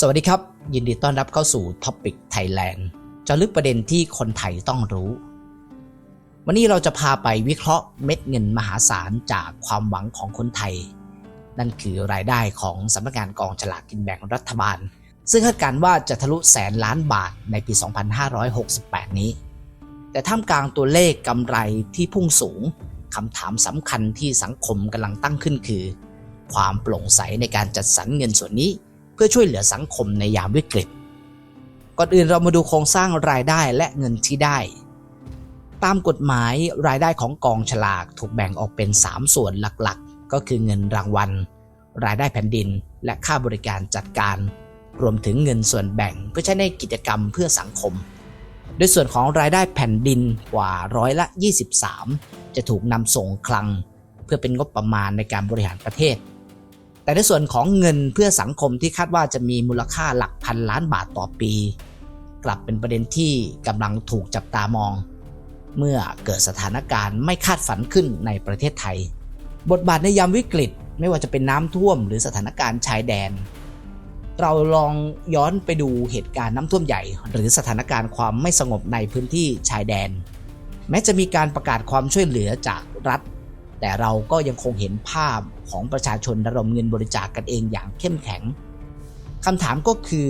สวัสดีครับ ยินดีต้อนรับเข้าสู่ Topic Thailand เจะลึกประเด็นที่คนไทยต้องรู้ วันนี้เราจะพาไปวิเคราะห์เม็ดเงินมหาศาลจากความหวังของคนไทย นั่นคือรายได้ของสำนักงานกองฉลากกินแบ่งรัฐบาล ซึ่งคาดการณ์ว่าจะทะลุแสนล้านบาทในปี 2568 นี้ แต่ท่ามกลางตัวเลขกำไรที่พุ่งสูงคำถามสำคัญที่สังคมกำลังตั้งขึ้นคือ ความโปร่งใสในการจัดสรรเงินส่วนนี้ เพื่อช่วยเหลือสังคมในยามวิกฤต ก่อนอื่นเรามาดูโครงสร้างรายได้และเงินที่ได้ ตามกฎหมายรายได้ของกองฉลากถูกแบ่งออกเป็น 3 ส่วนหลักๆ ก็คือเงินรางวัล รายได้แผ่นดิน และค่าบริการจัดการ รวมถึงเงินส่วนแบ่งเพื่อใช้ในกิจกรรมเพื่อสังคม โดยส่วนของรายได้แผ่นดินกว่าร้อยละ 23 จะถูกนำส่งคลัง เพื่อเป็นงบประมาณในการบริหารประเทศ แต่ในส่วนของเงินเพื่อสังคมที่คาดว่าจะมีมูลค่าหลักพันล้านบาทต่อปี กลับเป็นประเด็นที่กำลังถูกจับตามอง เมื่อเกิดสถานการณ์ไม่คาดฝันขึ้นในประเทศไทย บทบาทในยามวิกฤตไม่ว่าจะเป็นน้ำท่วมหรือสถานการณ์ชายแดน เราลองย้อนไปดูเหตุการณ์น้ำท่วมใหญ่ หรือสถานการณ์ความไม่สงบในพื้นที่ชายแดน แม้จะมีการประกาศความช่วยเหลือจากรัฐ แต่เราก็ยังคงเห็นภาพของประชาชนระดมเงินบริจาคกกันเองอย่างเข้มแข็งคำถามก็คือ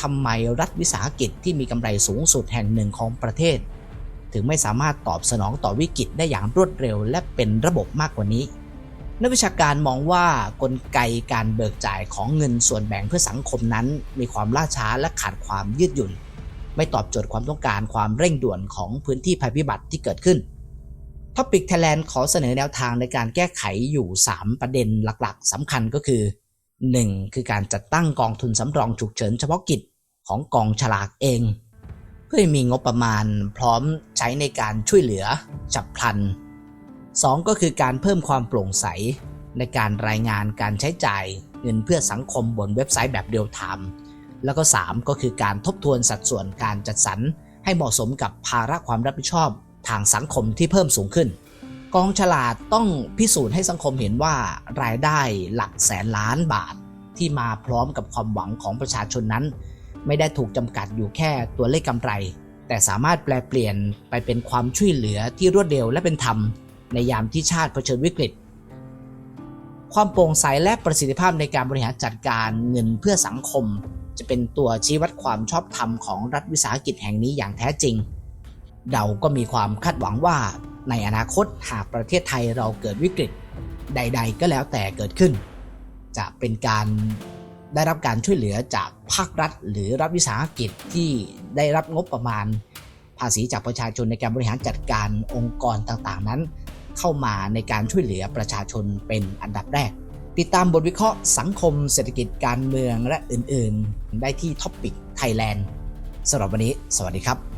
ทำไมรัฐวิสาหกิจที่มีกำไรสูงสุดแห่งหนึ่งของประเทศ ถึงไม่สามารถตอบสนองต่อวิกฤตได้อย่างรวดเร็ว และเป็นระบบมากกว่านี้ นักวิชาการมองว่ากลไกการเบิกจ่ายของเงินส่วนแบ่งเพื่อสังคมนั้น มีความล่าช้าและขาดความยืดหยุ่น ไม่ตอบโจทย์ความต้องการความเร่งด่วนของพื้นที่ภัยพิบัติที่เกิดขึ้น Topic Thailand ขอเสนอแนวทางในการแก้ไขอยู่ 3 ประเด็นหลักๆสำคัญก็คือ 1. คือการจัดตั้งกองทุนสำรองฉุกเฉินเฉพาะกิจของกองฉลากเอง เพื่อมีงบประมาณพร้อมใช้ในการช่วยเหลือฉับพลัน 2. ก็คือการเพิ่มความโปร่งใส ในการรายงานการใช้จ่ายเงินเพื่อสังคมบนเว็บไซต์แบบเรียลไทม์แล้วก็ 3 ก็คือการทบทวนสัดส่วนการจัดสรรให้เหมาะสมกับภาระความรับผิดชอบ ทางสังคมที่เพิ่มสูงขึ้น กองฉลาดต้องพิสูจน์ให้สังคมเห็นว่ารายได้หลักแสนล้านบาทที่มาพร้อมกับความหวังของประชาชนนั้น ไม่ได้ถูกจำกัดอยู่แค่ตัวเลขกำไร แต่สามารถแปลเปลี่ยนไปเป็นความช่วยเหลือที่รวดเร็วและเป็นธรรม ในยามที่ชาติเผชิญวิกฤต ความโปร่งใสและประสิทธิภาพในการบริหารจัดการเงินเพื่อสังคม จะเป็นตัวชี้วัดความชอบธรรมของรัฐวิสาหกิจแห่งนี้อย่างแท้จริง เราก็มีความคาดหวังว่าในอนาคตหากประเทศไทยเราเกิดวิกฤตใด ๆ ก็แล้วแต่เกิดขึ้น จะเป็นการได้รับการช่วยเหลือจากภาครัฐ หรือรัฐวิสาหกิจที่ได้รับงบประมาณ ภาษีจากประชาชนในการบริหารจัดการองค์กรต่างๆ นั้น เข้ามาในการช่วยเหลือประชาชนเป็นอันดับแรก ติดตามบทวิเคราะห์สังคมเศรษฐกิจการเมืองและอื่นๆ ได้ที่ Topic Thailand สำหรับวันนี้ สวัสดีครับ